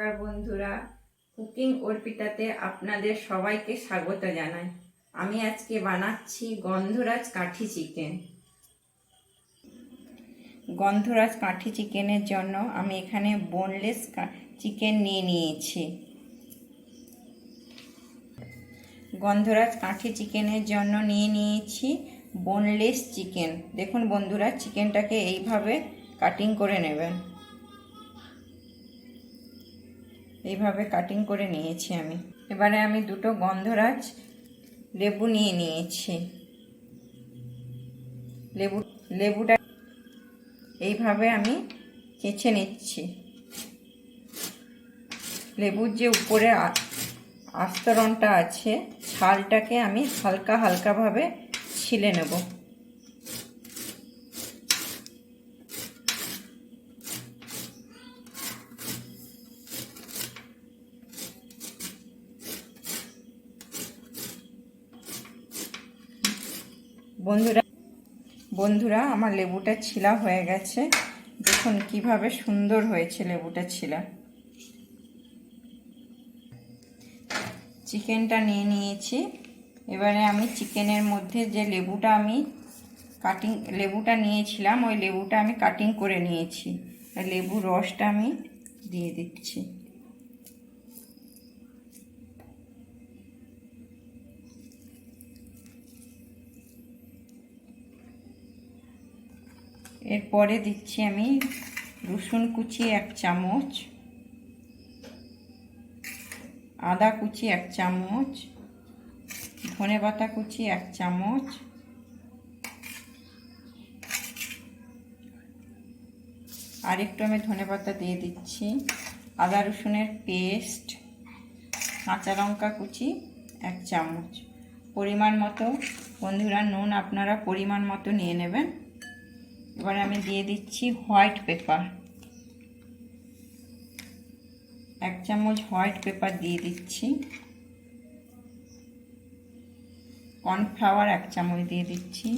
নমস্কার বন্ধুরা। কুকিং অর্পিতাতে আপনাদের সবাইকে স্বাগত জানাই। আমি আজকে বানাচ্ছি গন্ধরাজ কাঠি চিকেন। গন্ধরাজ কাঠি চিকেনের জন্য আমি এখানে বোনলেস চিকেন নিয়ে নিয়েছি। গন্ধরাজ কাঠি চিকেনের জন্য নিয়ে নিয়েছি বোনলেস চিকেন। দেখুন বন্ধুরা, চিকেনটাকে এইভাবে কাটিং করে নেবেন। এইভাবে কাটিং করে নিয়েছি আমি। এবারে আমি দুটো গন্ধরাজ লেবু নিয়ে নিয়েছি। লেবু, লেবুটা এইভাবে আমি কেচে নিচ্ছি। লেবুর যে উপরে আস্তরণটা আছে, ছালটাকে আমি হালকা হালকাভাবে ছিলে নেব। বন্ধুরা বন্ধুরা, আমার লেবুটা ছিলা হয়ে গেছে। দেখুন কীভাবে সুন্দর হয়েছে লেবুটা ছিলা। চিকেনটা নিয়ে নিয়েছি। এবারে আমি চিকেনের মধ্যে যে লেবুটা আমি কাটিং লেবুটা নিয়েছিলাম, ওই লেবুটা আমি কাটিং করে নিয়েছি। লেবুর রসটা আমি দিয়ে দিচ্ছি। এরপরে দিচ্ছি আমি রসুন কুচি এক চামচ, আদা কুচি এক চামচ, ধনে পাতা কুচি এক চামচ আর একটু আমি ধনে পাতা দিয়ে দিচ্ছি, আদা রসুনের পেস্ট, কাঁচা লঙ্কা কুচি এক চামচ। পরিমাণ মতো, বন্ধুরা নুন আপনারা পরিমাণ মতো নিয়ে নেবেন। এবারে আমি দিয়ে দিচ্ছি হোয়াইট পেপার। এক চামচ হোয়াইট পেপার দিয়ে দিচ্ছি। কর্নফ্লাওয়ার এক চামচ দিয়ে দিচ্ছি।